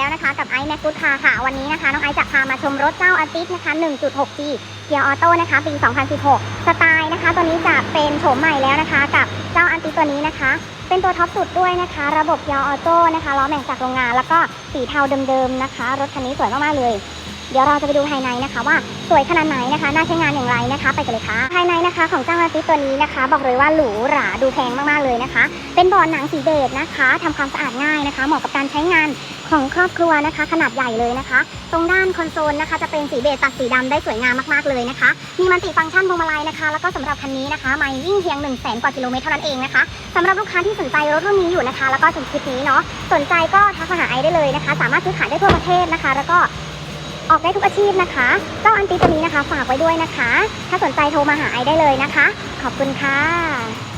แล้วนะคะกับไอซ์แม็กกูดคาค่ะ วันนี้นะคะ น้องไอซ์จะพามาชมรถเจ้าอาติสนะคะ 1.6G เกียร์ออโต้นะคะ ปี 2016 สไตล์นะคะ ตัวนี้จะเป็นโฉมใหม่แล้วนะคะ กับเจ้าอันติสตัวนี้นะคะ เป็นตัวท็อปสุดด้วยนะคะ ระบบเกียร์ออโต้นะคะล้อแม็กจากโรงงาน แล้วก็สีเทาเดิมๆนะคะ รถคันนี้สวยมากๆเลย เดี๋ยวเราจะไปดูภายในนะคะว่าสวยขนาดไหนนะคะ น่าใช้งานอย่างไรนะคะ ไปกันเลยค่ะ ภายในนะคะของเจ้าอาติสตัวนี้นะคะ บอกเลยว่าหรูหราดูแพงมากๆเลยนะคะ เป็นบาะหนังสีเบจนะคะทำความสะอาดง่ายนะคะ เหมาะกับการใช้งานของครอบครัวนะคะ ขนาดใหญ่เลยนะคะ ตรงด้านคอนโซลนะคะ จะเป็นสีเบจตัดสีดำได้สวยงามมากๆเลยนะคะ มีมัลติฟังก์ชันพวงมาลัยนะคะ แล้วก็สำหรับคันนี้นะคะไม่วิ่งเพียง1 0 0 0 0แสนกว่ากิโลเมตรเท่านั้นเองนะคะสำหรับลูกค้าที่สนใจรถรุ่นนี้อยู่นะคะ แล้วก็ชมคลิปนี้เนาะสนใจก็ทักมาหาไอได้เลยนะคะ สามารถซื้อขายได้ทั่วประเทศนะคะ แล้วก็ ออกได้ทุกอาชีพนะคะเจ้าอันตีตัวนี้นะคะ ฝากไว้ด้วยนะคะ ถ้าสนใจโทรมาหาไอได้เลยนะคะ ขอบคุณค่ะ